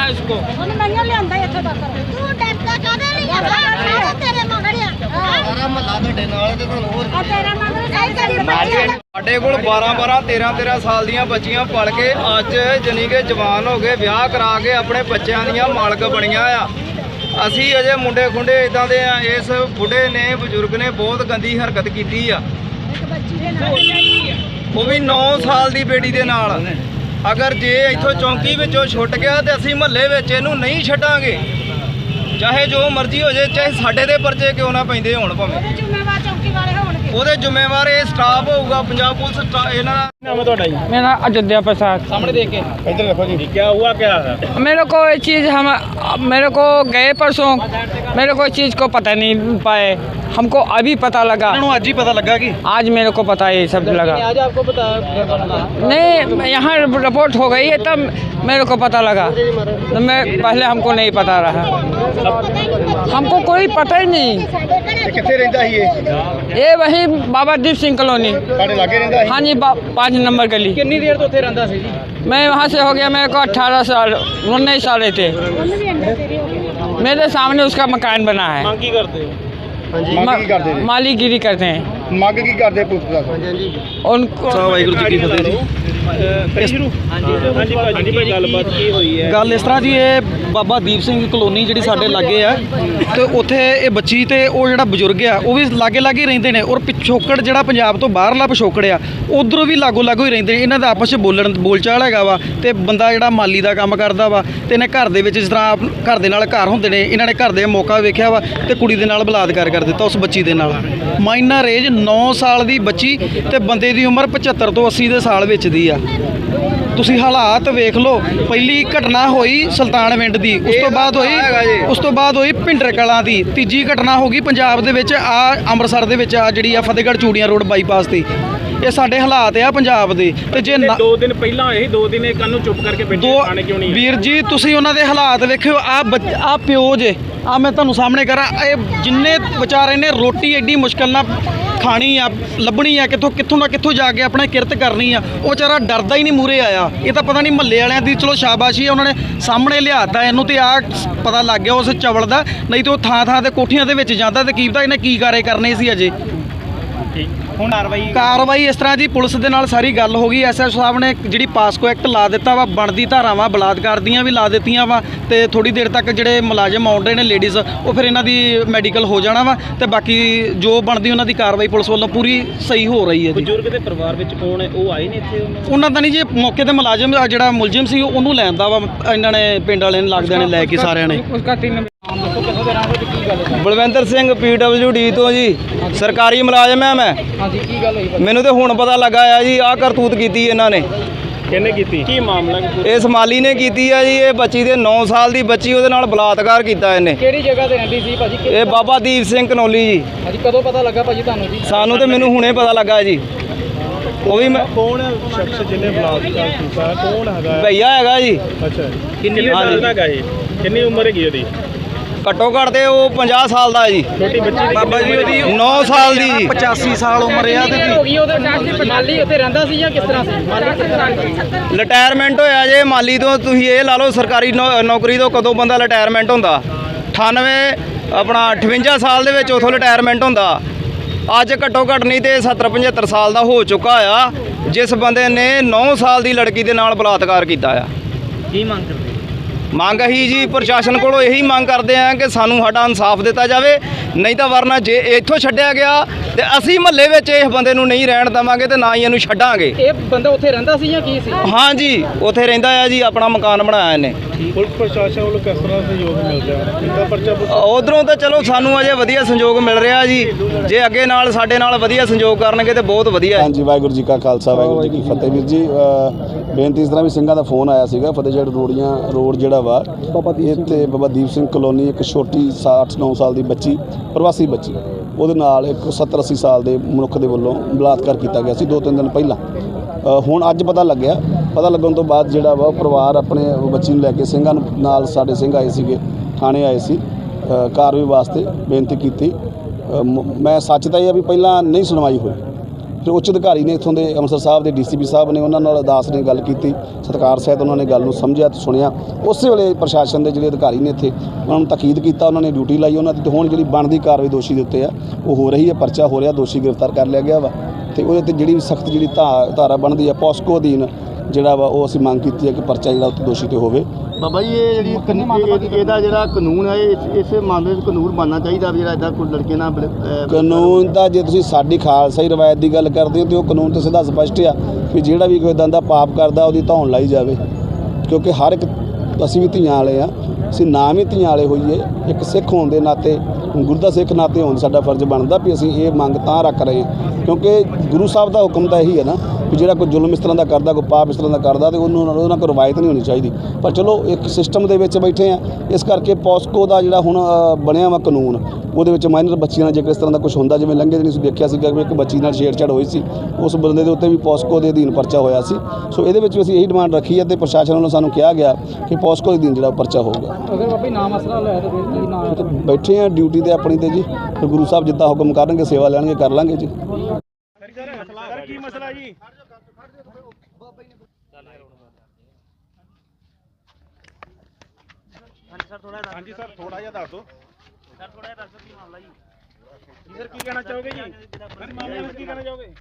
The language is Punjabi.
है इसको ਉਹਨੂੰ ਨਹੀਂ ਲਿਆਂਦਾ ਇੱਥੇ ਤੱਕ ਤੂੰ ਡਰਦਾ ਕਾਹਦੇ ਨਹੀਂ ਆ ਸਾਰੇ ਤੇਰੇ ਮਗੜਿਆ ਸਾਰਾ ਮਹੱਲਾ ਤੁਹਾਡੇ ਨਾਲ ਤੇ ਤੁਹਾਨੂੰ ਹੋਰ ਆ ਤੇਰਾ ਮਗਰ ਸਾਰੀ ਤੇਰੀ ਬੱਚੀ ਸਾਡੇ ਕੋਲ 12 12 13 13 ਸਾਲ ਦੀਆਂ ਬੱਚੀਆਂ ਪਲ ਕੇ ਅੱਜ ਜਾਣੀ ਕਿ ਜਵਾਨ ਹੋ ਗਏ ਵਿਆਹ ਕਰਾ ਕੇ ਆਪਣੇ ਬੱਚਿਆਂ ਦੀਆਂ ਮਾਲਕ ਬਣੀਆਂ ਆ ਅਸੀਂ ਅਜੇ ਮੁੰਡੇ ਖੁੰਡੇ ਇਦਾਂ ਦੇ ਆ ਇਸ ਬੁੱਢੇ ਨੇ ਬਜ਼ੁਰਗ ਨੇ ਬਹੁਤ ਗੰਦੀ ਹਰਕਤ ਕੀਤੀ ਆ ਇੱਕ ਬੱਚੀ ਦੇ ਨਾਲ ਉਹ ਵੀ 9 ਸਾਲ ਦੀ ਬੇਟੀ ਦੇ ਨਾਲ ਅਗਰ ਜੇ ਇੱਥੋਂ ਚੌਂਕੀ ਵਿੱਚੋਂ ਛੁੱਟ ਗਿਆ ਤੇ ਅਸੀਂ ਮਹੱਲੇ ਵਿੱਚ ਇਹਨੂੰ ਨਹੀਂ ਛੱਡਾਂਗੇ। ਚਾਹੇ ਜੋ ਮਰਜ਼ੀ ਹੋ ਜਾਏ ਚਾਹੇ ਸਾਡੇ ਦੇ ਪਰਚੇ ਕਿਉਂ ਨਾ ਪੈਂਦੇ ਹੋਣ ਭਾਵੇਂ। ਉਹਦੇ ਜ਼ਿੰਮੇਵਾਰ ਚੌਂਕੀ ਵਾਲੇ ਹੋਣਗੇ। ਉਹਦੇ ਜ਼ਿੰਮੇਵਾਰ ਇਹ ਸਟਾਫ ਹੋਊਗਾ ਪੰਜਾਬ ਪੁਲਿਸ ਇਹਨਾਂ ਦਾ मेरा अयोध्या प्रसाद। मेरे को ये चीज़ हम मेरे को गए परसों। मेरे को चीज़ को पता नहीं पाए। हमको अभी पता लगा। आज ही पता लगा कि? आज मेरे को पता ये सब लगा। आज आपको पता नहीं यहाँ रिपोर्ट हो गई है तब मेरे को पता लगा। तो मैं पहले हमको नहीं पता रहा। हमको कोई पता ही नहीं। ये ये? वही बाबा दीप सिंह कॉलोनी। हाँ? जी पाँच नंबर गली ਕਿੰਨੀ ਦੇਰ ਤੋਂ ਉੱਥੇ ਰਹਿੰਦਾ ਸੀ ਜੀ मैं वहाँ से हो गया मेरे को अट्ठारह साल उन्नीस साल थे ਉਹਨੂੰ ਵੀ ਅੰਦਰ ਤੇਰੇ ਹੋ ਗਏ मेरे सामने उसका मकान बना है ਮੰਗ ਕੀ ਕਰਦੇ ਹੋ ਮੰਗ ਕੀ ਕਰਦੇ ਜੀ मालीगिरी करते हैं ਮੰਗ ਕੀ ਕਰਦੇ ਪੁਲਿਸ ਦਾ उनको ਵਾਹਿਗੁਰੂ ਜੀ ਕੀ ਫਤਿਹ ਜੀ ਕਰੀ ਸ਼ੁਰੂ ਹਾਂਜੀ ਹਾਂਜੀ ਭਾਜੀ ਕੀ ਗੱਲਬਾਤ ਕੀ ਹੋਈ ਹੈ? ਗੱਲ ਇਸ ਤਰ੍ਹਾਂ ਜੀ ਇਹ ਬਾਬਾ ਦੀਪ ਸਿੰਘ ਕਲੋਨੀ ਜਿਹੜੀ ਸਾਡੇ ਲਾਗੇ ਆ ਤੇ ਉੱਥੇ ਇਹ ਬੱਚੀ ਤੇ ਉਹ ਜਿਹੜਾ ਬਜ਼ੁਰਗ ਆ ਉਹ ਵੀ ਲਾਗੇ ਲਾਗੇ ਰਹਿੰਦੇ ਨੇ ਔਰ ਪਿਛੋਕੜ ਜਿਹੜਾ ਪੰਜਾਬ ਤੋਂ ਬਾਹਰਲਾ ਪਿਛੋਕੜ ਆ ਉਧਰੋਂ ਵੀ ਲਾਗੋ ਲਾਗੋ ਹੀ ਰਹਿੰਦੇ ਨੇ ਇਹਨਾਂ ਦਾ ਆਪਸ 'ਚ ਬੋਲਣ ਬੋਲਚਾਲ ਹੈਗਾ ਵਾ ਤੇ ਬੰਦਾ ਜਿਹੜਾ ਮਾਲੀ ਦਾ ਕੰਮ ਕਰਦਾ ਵਾ ਤੇ ਇਹਨੇ ਘਰ ਦੇ ਵਿੱਚ ਜਿਸ ਤਰ੍ਹਾਂ ਘਰ ਦੇ ਨਾਲ ਘਰ ਹੁੰਦੇ ਨੇ ਇਹਨਾਂ ਨੇ ਘਰ ਦੇ ਮੌਕਾ ਵੇਖਿਆ ਵਾ ਤੇ ਕੁੜੀ ਦੇ ਨਾਲ ਬਲਾਤਕਾਰ ਕਰ ਦਿੱਤਾ ਉਸ ਬੱਚੀ ਦੇ ਨਾਲ। ਮਾਈਨਰ ਏਜ 9 ਸਾਲ ਦੀ ਬੱਚੀ ਤੇ ਬੰਦੇ ਦੀ ਉਮਰ 75 ਤੋਂ 80 ਦੇ ਸਾਲ ਵਿੱਚ ਦੀ ਆ। ਤੁਸੀਂ ਹਾਲਾਤ ਵੇਖ ਲਓ ਪਹਿਲੀ ਘਟਨਾ ਹੋਈ ਸੁਲਤਾਨਵਿੰਡ ਦੀ ਉਸ ਤੋਂ ਬਾਅਦ। ਹੋਈ ਉਸ ਤੋਂ ਬਾਅਦ ਹੋਈ ਭਿੰਡਰ ਕਲਾਂ ਦੀ ਤੀਜੀ ਘਟਨਾ ਹੋ ਗਈ ਪੰਜਾਬ ਦੇ ਵਿੱਚ ਆ ਅੰਮ੍ਰਿਤਸਰ ਦੇ ਵਿੱਚ ਆ ਜਿਹੜੀ ਆ ਫਤਿਹਗੜ੍ਹ ਚੂੜੀਆਂ ਰੋਡ ਬਾਈਪਾਸ ਤੇ ਇਹ ਸਾਡੇ ਹਾਲਾਤ ਆ ਪੰਜਾਬ ਦੇ ਤੇ ਜੇ ਦੋ ਦਿਨ ਪਹਿਲਾਂ ਹੋਏ ਸੀ ਦੋ ਦਿਨ ਇਹ ਕੰਨ ਨੂੰ ਚੁੱਪ ਕਰਕੇ ਬੈਠੇ ਖਾਣੇ ਕਿਉਂ ਨਹੀਂ ਵੀਰ ਜੀ ਤੁਸੀਂ ਉਹਨਾਂ ਦੇ ਹਾਲਾਤ ਵੇਖਿਓ ਆ ਆ ਪਿਓ ਜੇ ਆ ਮੈਂ ਤੁਹਾਨੂੰ ਸਾਹਮਣੇ ਕਰਾਂ ਇਹ ਜਿੰਨੇ ਵਿਚਾਰੇ ਨੇ ਰੋਟੀ ਐਡੀ ਮੁਸ਼ਕਲ ਨਾਲ ਖਾਣੀ ਆ, ਲੱਭਣੀ ਆ, ਕਿੱਥੋਂ ਕਿੱਥੋਂ ਨਾ ਕਿੱਥੋਂ ਜਾ ਕੇ ਆਪਣੇ ਕਿਰਤ ਕਰਨੀ ਆ। ਉਹ ਵਿਚਾਰਾ ਡਰਦਾ ਹੀ ਨਹੀਂ ਮੂਰੇ ਆਇਆ। ਇਹ ਤਾਂ ਪਤਾ ਨਹੀਂ ਮਹੱਲੇ ਵਾਲਿਆਂ ਦੀ, ਚਲੋ ਸ਼ਾਬਾਸ਼ੀ ਆ, ਉਹਨਾਂ ਨੇ ਸਾਹਮਣੇ ਲਿਆਤਾ, ਇਹਨੂੰ ਤੇ ਆ ਪਤਾ ਲੱਗ ਗਿਆ ਉਸ ਚਵਲ ਦਾ, ਨਹੀਂ ਤੇ ਉਹ ਥਾਂ ਥਾਂ ਤੇ ਕੋਠੀਆਂ ਦੇ ਵਿੱਚ ਜਾਂਦਾ ਤੇ ਕੀ ਪਤਾ ਇਹਨੇ ਕੀ ਕਾਰੇ ਕਰਨੇ ਸੀ ਅਜੇ। ਹੁਣ ਕਾਰਵਾਈ ਇਸ ਤਰ੍ਹਾਂ ਦੀ ਪੁਲਿਸ ਦੇ ਨਾਲ ਸਾਰੀ ਗੱਲ ਹੋ ਗਈ। ਐਸਐਸ ਸਾਹਿਬ ਨੇ ਜਿਹੜੀ ਪਾਸਕੋ ਐਕਟ ਲਾ ਦਿੱਤਾ ਵਾ ਬਣਦੀ ਧਾਰਾ ਵਾ ਬਲਾਤਕਾਰ ਦੀਆਂ ਵੀ ਲਾ ਦਿੱਤੀਆਂ ਵਾ ਤੇ ਥੋੜੀ ਦੇਰ ਤੱਕ ਜਿਹੜੇ ਮੁਲਾਜ਼ਮ ਆਉਣ ਰਹੇ ਨੇ ਲੇਡੀਜ਼ ਉਹ ਫਿਰ ਇਹਨਾਂ ਦੀ ਮੈਡੀਕਲ ਹੋ ਜਾਣਾ ਵਾ ਤੇ ਬਾਕੀ ਜੋ ਬਣਦੀ ਉਹਨਾਂ ਦੀ ਕਾਰਵਾਈ ਪੁਲਿਸ ਵੱਲੋਂ ਪੂਰੀ ਸਹੀ ਹੋ ਰਹੀ ਹੈ ਜੀ। ਬਜ਼ੁਰਗ ਦੇ ਪਰਿਵਾਰ ਵਿੱਚ ਕੌਣ ਹੈ? ਉਹ ਆਏ ਨੇ ਇੱਥੇ ਉਹਨਾਂ ਦਾ? ਨਹੀਂ ਜੀ ਮੌਕੇ ਤੇ ਮੁਲਾਜ਼ਮ ਜਿਹੜਾ ਮੁਲਜ਼ਮ ਸੀ ਉਹਨੂੰ ਲੈਂਦਾ ਵਾ ਇਹਨਾਂ ਨੇ ਪਿੰਡ ਵਾਲਿਆਂ ਨੂੰ ਲੱਗਦੇ ਨੇ ਲੈ ਕੇ ਸਾਰਿਆਂ ਨੇ। ਬਲਵਿੰਦਰ ਸਿੰਘ ਡੀ ਤੋਂ ਜੀ। ਸਰਕਾਰੀ ਮੁਲਾਜ਼ਮ ਹੈ ਮੈਂ। ਹਾਂਜੀ ਕੀ ਗੱਲ ਹੋਈ ਮੈਨੂੰ ਤੇ ਹੁਣ ਪਤਾ ਲੱਗਾ ਆ ਜੀ ਆਹ ਕਰਤੂਤ ਕੀਤੀ ਇਹਨਾਂ ਨੇ। ਕਿਹਨੇ ਕੀਤੀ? ਕੀ ਮਾਮਲਾ? ਕੀ ਇਸ ਮਾਲੀ ਨੇ ਕੀਤੀ ਆ ਜੀ ਇਹ ਬੱਚੀ ਦੇ 9 ਸਾਲ ਦੀ ਬੱਚੀ ਉਹਦੇ ਨਾਲ ਬਲਾਤਕਾਰ ਕੀਤਾ ਇਹਨੇ। ਕਿਹੜੀ ਜਗ੍ਹਾ ਤੇ ਰਹਿੰਦੀ ਸੀ ਭਾਜੀ? ਇਹ ਬਾਬਾ ਦੀਪ ਸਿੰਘ ਕਨੌਲੀ ਜੀ। ਹਾਂਜੀ ਕਦੋਂ ਪਤਾ ਲੱਗਾ ਭਾਜੀ ਤੁਹਾਨੂੰ ਜੀ? ਸਾਨੂੰ ਤੇ ਮੈਨੂੰ ਹੁਣੇ ਪਤਾ ਲੱਗਾ ਜੀ। ਉਹ ਵੀ ਮੈਂ ਕੌਣ ਸ਼ਖਸ ਜਿਹਨੇ ਬਲਾਤਕਾਰ ਕੀਤਾ? ਕੌਣ ਹੈਗਾ? ਭਈਆ ਹੈਗਾ ਜੀ। ਅੱਛਾ ਕਿੰਨੀ ਸਾਲ ਦਾ ਹੈਗਾ ਇਹ? ਕਿੰਨੀ ਉਮਰ ਹੈਗੀ ਉਹਦੀ? ਘੱਟੋ ਘੱਟ ਤੇ ਉਹ 50 ਸਾਲ ਦਾ ਜੀ। ਛੋਟੀ ਬੱਚੀ ਦੀ ਬਾਬਾ ਜੀ ਉਹਦੀ 9 ਸਾਲ ਦੀ। ਜੀ 85 ਸਾਲ ਉਮਰ ਆ ਤੇ ਹੋ ਗਈ ਉਹਦੇ ਮਾਲੀ ਉੱਥੇ ਰਹਿੰਦਾ ਸੀ ਜਾਂ ਕਿਸ ਤਰ੍ਹਾਂ ਸੀ? ਮਾਲੀ ਕਿਸ ਤਰ੍ਹਾਂ ਸੀ ਰਿਟਾਇਰਮੈਂਟ ਹੋਇਆ ਜੇ ਮਾਲੀ ਤੋਂ ਤੁਸੀਂ ਇਹ ਲਾ ਲਓ ਸਰਕਾਰੀ ਨੌਕਰੀ ਤੋਂ ਕਦੋਂ ਬੰਦਾ ਰਿਟਾਇਰਮੈਂਟ ਹੁੰਦਾ? 98 ਆਪਣਾ 58 ਸਾਲ ਦੇ ਵਿੱਚ ਉਥੋਂ ਰਿਟਾਇਰਮੈਂਟ ਹੁੰਦਾ। ਅੱਜ ਘੱਟੋ ਘੱਟ ਨਹੀਂ ਤੇ 70 75 ਸਾਲ ਦਾ ਹੋ ਚੁੱਕਾ ਆ ਜਿਸ ਬੰਦੇ ਨੇ 9 ਸਾਲ ਦੀ ਲੜਕੀ ਦੇ ਨਾਲ ਬਲਾਤਕਾਰ ਕੀਤਾ ਆ। ਕੀ ਮੰਗ ਕਰਦੇ ਮੰਗ ਅਸੀਂ ਜੀ ਪ੍ਰਸ਼ਾਸਨ ਕੋਲੋਂ ਇਹੀ ਮੰਗ ਕਰਦੇ ਆ ਕਿ ਸਾਨੂੰ ਸਾਡਾ ਇਨਸਾਫ ਦਿੱਤਾ ਜਾਵੇ। ਨਹੀਂ ਤਾਂ ਵਰਨਾ ਜੇ ਇੱਥੋਂ ਛੱਡਿਆ ਗਿਆ ਤੇ ਅਸੀਂ ਮਹੱਲੇ ਵਿੱਚ ਇਸ ਬੰਦੇ ਨੂੰ ਨਹੀਂ ਰਹਿਣ ਦੇਵਾਂਗੇ ਤੇ ਨਾ ਹੀ ਇਹਨੂੰ ਛੱਡਾਂਗੇ। ਇਹ ਬੰਦਾ ਉੱਥੇ ਰਹਿੰਦਾ ਸੀ ਜਾਂ ਕੀ ਸੀ? ਹਾਂ ਜੀ ਉੱਥੇ ਰਹਿੰਦਾ ਆ ਜੀ ਆਪਣਾ ਮਕਾਨ ਬਣਾਇਆ ਇਹਨੇ। ਪੁਲਿਸ ਪ੍ਰਸ਼ਾਸਨ ਵੱਲੋਂ ਕਿਸ ਤਰ੍ਹਾਂ ਸਹਿਯੋਗ ਮਿਲ ਰਿਹਾ? ਕਿੰਨਾ ਪਰਚਾ ਉਧਰੋਂ ਤਾਂ ਚਲੋ ਸਾਨੂੰ ਅਜੇ ਵਧੀਆ ਸੰਯੋਗ ਮਿਲ ਰਿਹਾ ਜੀ। ਜੇ ਅੱਗੇ ਨਾਲ ਸਾਡੇ ਨਾਲ ਵਧੀਆ ਸੰਯੋਗ ਕਰਨਗੇ ਤੇ ਬਹੁਤ ਵਧੀਆ ਹੈ। ਹਾਂਜੀ ਵਾਹਿਗੁਰੂ ਜੀ ਕਾ ਖਾਲਸਾ ਵਾਹਿਗੁਰੂ ਜੀ ਕੀ ਫਤਿਹ ਵੀਰ ਜੀ। ਬੇਨਤੀ ਇਸ ਤਰ੍ਹਾਂ ਵੀ ਸਿੰਘਾਂ ਦਾ ਫੋਨ ਆਇਆ ਸੀਗਾ ਫਤਿਹਗੜ੍ਹ ਰੋੜੀਆਂ ਰੋਡ ਜਿਹੜਾ ਵਾ ਇੱਥੇ ਬਾਬਾ ਦੀਪ ਸਿੰਘ ਕਲੋਨੀ ਇੱਕ ਛੋਟੀ 60-9 ਸਾਲ ਦੀ ਬੱਚੀ ਪ੍ਰਵਾਸੀ ਬੱਚੀ। ਉਹਦੇ ਨਾਲ ਇੱਕ 70-80 ਸਾਲ ਦੇ ਮਨੁੱਖ ਦੇ ਵੱਲੋਂ ਬਲਾਤਕਾਰ ਕੀਤਾ ਗਿਆ ਸੀ ਦੋ ਤਿੰਨ ਦਿਨ ਪਹਿਲਾਂ। ਹੁਣ ਅੱਜ ਪਤਾ ਲੱਗਿਆ। ਪਤਾ ਲੱਗਣ ਤੋਂ ਬਾਅਦ ਜਿਹੜਾ ਵਾ ਉਹ ਪਰਿਵਾਰ ਆਪਣੇ ਬੱਚੀ ਨੂੰ ਲੈ ਕੇ ਸਿੰਘਾਂ ਨਾਲ ਸਾਡੇ ਸਿੰਘ ਆਏ ਸੀਗੇ ਥਾਣੇ ਆਏ ਸੀ। ਅ, ਕਾਰਵਾਈ ਵਾਸਤੇ ਬੇਨਤੀ ਕੀਤੀ। ਮੈਂ ਸੱਚ ਤਾਂ ਇਹ ਆ ਵੀ ਪਹਿਲਾਂ ਨਹੀਂ ਸੁਣਵਾਈ ਹੋਈ। ਫਿਰ ਉੱਚ ਅਧਿਕਾਰੀ ਨੇ ਇੱਥੋਂ ਦੇ ਅੰਮ੍ਰਿਤਸਰ ਸਾਹਿਬ ਦੇ ਡੀਸੀਪੀ ਸਾਹਿਬ ਨੇ ਉਹਨਾਂ ਨਾਲ ਅਦਾਸ ਨੇ ਗੱਲ ਕੀਤੀ, ਸਤਿਕਾਰ ਸਹਿਤ ਉਹਨਾਂ ਨੇ ਗੱਲ ਨੂੰ ਸਮਝਿਆ ਤੇ ਸੁਣਿਆ। ਉਸੇ ਵੇਲੇ ਪ੍ਰਸ਼ਾਸਨ ਦੇ ਜਿਹੜੇ ਅਧਿਕਾਰੀ ਨੇ ਇੱਥੇ, ਉਹਨਾਂ ਨੂੰ ਤਾਕੀਦ ਕੀਤਾ, ਉਹਨਾਂ ਨੇ ਡਿਊਟੀ ਲਾਈ ਉਹਨਾਂ ਦੀ ਤੇ ਹੁਣ ਜਿਹੜੀ ਬਣਦੀ ਕਾਰਵਾਈ ਦੋਸ਼ੀ ਦੇ ਉੱਤੇ ਆ, ਉਹ ਹੋ ਰਹੀ ਹੈ, ਪਰਚਾ ਹੋ ਰਿਹਾ, ਦੋਸ਼ੀ ਗ੍ਰਿਫਤਾਰ ਕਰ ਲਿਆ ਗਿਆ ਵਾ। ਤੇ ਉਹਦੇ ਤੇ ਜਿਹੜੀ ਸਖਤ ਜਿਹੜੀ ਧਾ- ਧਾਰਾ ਬਣਦੀ ਆ, ਪੋਸਕੋ ਅਧੀਨ ਜਿਹੜਾ ਵਾ, ਉਹ ਅਸੀਂ ਮੰਗ ਕੀਤੀ ਹੈ ਕਿ ਪਰਚਾ ਜਿਹੜਾ ਉੱਤੇ ਦੋਸ਼ੀ ਤੇ ਹੋਵੇ। ਬਾਬਾ ਜੀ ਇਹ ਜਿਹੜੀ ਕਾਨੂੰਨ- ਇਹਦਾ ਜਿਹੜਾ ਕਾਨੂੰਨ ਹੈ ਇਹ ਇਸੇ ਮਾਮਲੇ ਵਿੱਚ ਕਾਨੂੰਨ ਬਣਨਾ ਚਾਹੀਦਾ ਵੀ ਜਿਹੜਾ ਇਦਾਂ ਕੋਈ ਲੜਕੇ ਨਾਲ ਬਲ- ਅਹ ਕਾਨੂੰਨ ਦਾ ਜੇ ਤੁਸੀਂ ਸਾਡੀ ਖਾਲਸਾਈ ਰਵਾਇਤ ਦੀ ਗੱਲ ਕਰਦੇ ਹੋ ਤੇ ਉਹ ਕਾਨੂੰਨ ਤਾਂ ਸਿੱਧਾ ਸਪਸ਼ਟ ਆ ਵੀ ਜਿਹੜਾ ਵੀ ਕੋਈ ਇਦਾਂ ਦਾ ਪਾਪ ਕਰਦਾ ਉਹਦੀ ਧੌਣ ਲਾਈ ਜਾਵੇ। ਕਿਉਂਕਿ ਹਰ ਇੱਕ ਅਸੀਂ ਵੀ ਧੀਆਂ ਵਾਲੇ ਆ ਅਸੀਂ ਨਾ ਵੀ ਧੀਆਂ ਵਾਲੇ ਹੋਈਏ ਇੱਕ ਸਿੱਖ ਹੋਣ ਦੇ ਨਾਤੇ ਗੁਰੂ ਦਾ ਸਿੱਖ ਨਾਤੇ ਹੋਣ ਸਾਡਾ ਫਰਜ਼ ਬਣਦਾ ਵੀ ਅਸੀਂ ਇਹ ਮੰਗ ਤਾਂ ਰੱਖ ਰਹੇ ਹਾਂ। ਕਿਉਂਕਿ ਗੁਰੂ ਸਾਹਿਬ ਦਾ ਹੁਕਮ ਤਾਂ ਇਹੀ ਹੈ ਨਾ ਵੀ ਜਿਹੜਾ ਕੋਈ ਜ਼ੁਲਮ ਇਸ ਤਰ੍ਹਾਂ ਦਾ ਕਰਦਾ ਕੋਈ ਪਾਪ ਇਸ ਤਰ੍ਹਾਂ ਦਾ ਕਰਦਾ ਤੇ ਉਹਨੂੰ ਉਹਦੇ ਨਾਲ ਕੋਈ ਰਵਾਇਤ ਨਹੀਂ ਹੋਣੀ ਚਾਹੀਦੀ। ਪਰ ਚਲੋ ਇੱਕ ਸਿਸਟਮ ਦੇ ਵਿੱਚ ਬੈਠੇ ਆ। ਇਸ ਕਰਕੇ ਪੋਸਕੋ ਦਾ ਜਿਹੜਾ ਹੁਣ ਬਣਿਆ ਵਾ ਕਾਨੂੰਨ ਉਹਦੇ ਵਿੱਚ ਮਾਈਨਰ ਬੱਚੀਆਂ ਨਾਲ ਜੇਕਰ ਇਸ ਤਰ੍ਹਾਂ ਦਾ ਕੁਝ ਹੁੰਦਾ ਜਿਵੇਂ ਲੰਘੇ ਦਿਨ ਅਸੀਂ ਦੇਖਿਆ ਸੀਗਾ ਕਿ ਇੱਕ ਬੱਚੀ ਨਾਲ ਛੇੜਛਾੜ ਹੋਈ ਸੀ ਉਸ ਬੰਦੇ ਦੇ ਉੱਤੇ ਵੀ ਪੋਸਕੋ ਦੇ ਅਧੀਨ ਪਰਚਾ ਹੋਇਆ ਸੀ। ਸੋ ਇਹਦੇ ਵਿੱਚ ਵੀ ਅਸੀਂ ਇਹੀ ਡਿਮਾਂਡ ਰੱਖੀ ਹੈ ਤੇ ਪ੍ਰਸ਼ਾਸਨ ਵੱਲੋਂ ਸਾਨੂੰ ਕਿਹਾ ਗਿਆ ਕਿ ਪੋਸਕੋ ਦੇ ਅਧੀਨ ਜਿਹੜਾ ਪਰਚਾ ਹੋਊਗਾ। ਅਗਰ ਬਾਬਾ ਨਾਮ ਅਸਰਾ ਲੈ ਤਾਂ ਫਿਰ ਕੀ ਨਾਮ ਬੈਠੇ ਆ ਡਿਊਟੀ ਤੇ ਆਪਣੀ ਤੇ ਜੀ। ਗੁਰੂ ਸਾਹਿਬ ਜਿੱਦਾਂ ਹੁਕਮ ਕਰਨਗੇ ਸੇਵਾ ਲੈਣਗੇ ਕਰ ਲਾਂਗੇ ਜੀ। ਸਰ ਕੀ ਮਸਲਾ ਜੀ? ਹਾਂਜੀ ਸਰ ਥੋੜਾ ਜਿਹਾ ਦੱਸ ਦਿਓ। ਸਰ ਥੋੜਾ ਜਿਹਾ ਦੱਸੋ ਕੀ ਮਾਮਲਾ ਜੀ। ਸਰ ਕੀ ਕਹਿਣਾ ਚਾਹੋਗੇ ਜੀ? ਸਰ ਮਾਮਲੇ ਵਿੱਚ ਕੀ ਕਹਿਣਾ ਚਾਹੋਗੇ?